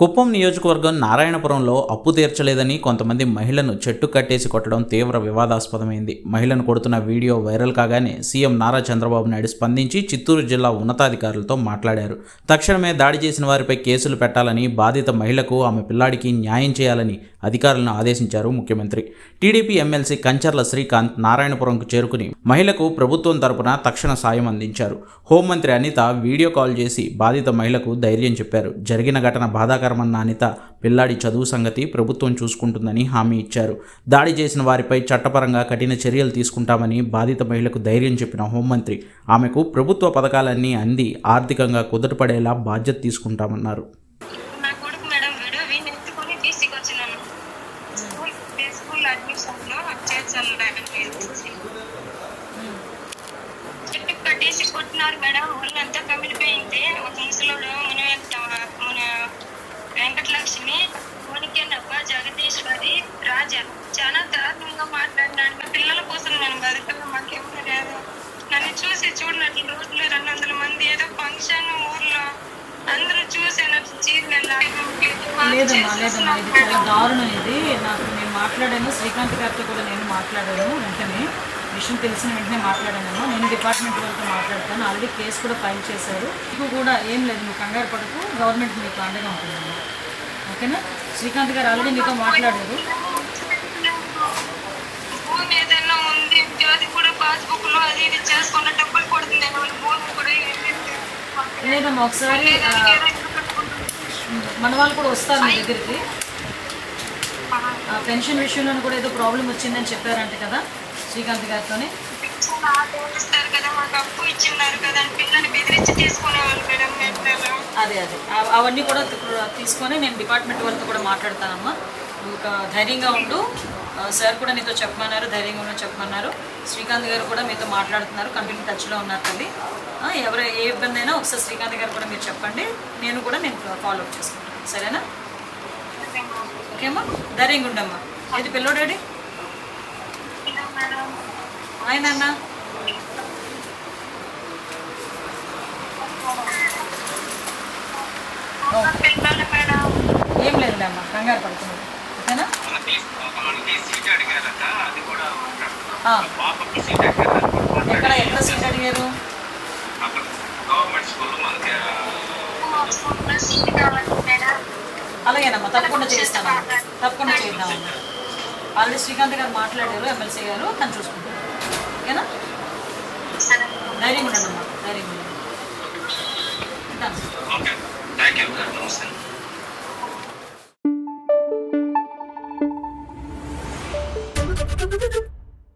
కుప్పం నియోజకవర్గం నారాయణపురంలో అప్పు తీర్చలేదని కొంతమంది మహిళను చెట్టు కట్టేసి కొట్టడం తీవ్ర వివాదాస్పదమైంది. మహిళను కొడుతున్న వీడియో వైరల్ కాగానే సీఎం నారా చంద్రబాబు నాయుడు స్పందించి చిత్తూరు జిల్లా ఉన్నతాధికారులతో మాట్లాడారు. తక్షణమే దాడి చేసిన వారిపై కేసులు పెట్టాలని బాధిత మహిళకు ఆమె పిల్లాడికి న్యాయం చేయాలని అధికారులను ఆదేశించారు ముఖ్యమంత్రి. టీడీపీ ఎమ్మెల్సీ కంచర్ల శ్రీకాంత్ నారాయణపురంకు చేరుకుని మహిళకు ప్రభుత్వం తరపున తక్షణ సాయం అందించారు. హోంమంత్రి అనిత వీడియో కాల్ చేసి బాధిత మహిళకు ధైర్యం చెప్పారు. జరిగిన ఘటన బాధాకరమన్న అనిత పిల్లాడి చదువు సంగతి ప్రభుత్వం చూసుకుంటుందని హామీ ఇచ్చారు. దాడి చేసిన వారిపై చట్టపరంగా కఠిన చర్యలు తీసుకుంటామని బాధిత మహిళకు ధైర్యం చెప్పిన హోంమంత్రి ఆమెకు ప్రభుత్వ పథకాలన్నీ అంది ఆర్థికంగా కుదటపడేలా బాధ్యత తీసుకుంటామన్నారు. ఇంటికి వచ్చినాను స్కూల్ ప్లే స్కూల్ అడ్మిషన్లో చేర్చాలి చెట్టు కట్టేసి కొట్టినారు మేడం ఒళ్ళంతా కమిలిపోయింది. ఒక ముసలోడు మన మన వెంకటలక్ష్మి మునికెన్నప్ప జగదీశ్వరి రాజా చాలా దారుణంగా మాట్లాడినాడు. మా పిల్లల కోసం మనం బతుకున్నా మాకేమో లేదు. నన్ను చూసి చూడనట్లు రోజులు రెండు వందల మంది ఏదో ఫంక్షన్ ఊర్లో అందరూ చూసాను చీరలు లేదమ్మా లేదమ్మా ఇది చాలా దారుణం ఇది. నాకు నేను మాట్లాడాను శ్రీకాంత్ గారితో కూడా నేను మాట్లాడాను వెంటనే విషయం తెలిసిన వెంటనే మాట్లాడానమ్మా నేను డిపార్ట్మెంట్ వాళ్ళతో మాట్లాడతాను. ఆల్రెడీ కేసు కూడా ఫైల్ చేశారు. మీకు కూడా ఏం లేదు నువ్వు కంగారు పడకు. గవర్నమెంట్ మీకు అండగా ఉంటుందమ్మా ఓకేనా? శ్రీకాంత్ గారు ఆల్రెడీ మీతో మాట్లాడారు. లేదమ్మా ఒకసారి మన వాళ్ళు కూడా వస్తారు మీ దగ్గరికి. పెన్షన్ విషయంలో కూడా ఏదో ప్రాబ్లం వచ్చిందని చెప్పారంట కదా శ్రీకాంత్ గారితోనే. అదే అదే. అవన్నీ కూడా తీసుకొని నేను డిపార్ట్మెంట్ వాళ్ళతో కూడా మాట్లాడతానమ్మా. నువ్వు ఒక ధైర్యంగా ఉండు. సార్ కూడా నీతో చెప్పమన్నారు ధైర్యంగా ఉండని చెప్పమన్నారు. శ్రీకాంత్ గారు కూడా మీతో మాట్లాడుతున్నారు కంటిన్యూ టచ్లో ఉన్నారు తల్లి. ఎవరు ఏ ఇబ్బంది అయినా ఒకసారి శ్రీకాంత్ గారు కూడా మీరు చెప్పండి. నేను కూడా నేను ఫాలో అప్ చేసుకుంటాను. సరేనా? ఓకేమ్మా? ధైర్యంగా ఉండమ్మా ఏది పిల్లోడాడి ఆయన అన్న ఏం లేదులే అమ్మా కంగారు పడుతున్నాడు ఎక్కడ ఎక్కడ సీట్ అడిగారు? అలాగేనమ్మా తప్పకుండా చేస్తానమ్మా. తప్పకుండా చేద్దామమ్మా. ఆల్రెడీ శ్రీకాంత్ గారు మాట్లాడారు ఎమ్మెల్సీ గారు తను చూసుకుంటారు. ఓకేనా? ధైర్యం ఉండండి. అమ్మా ధైర్యం ఉండండి ఉంటాను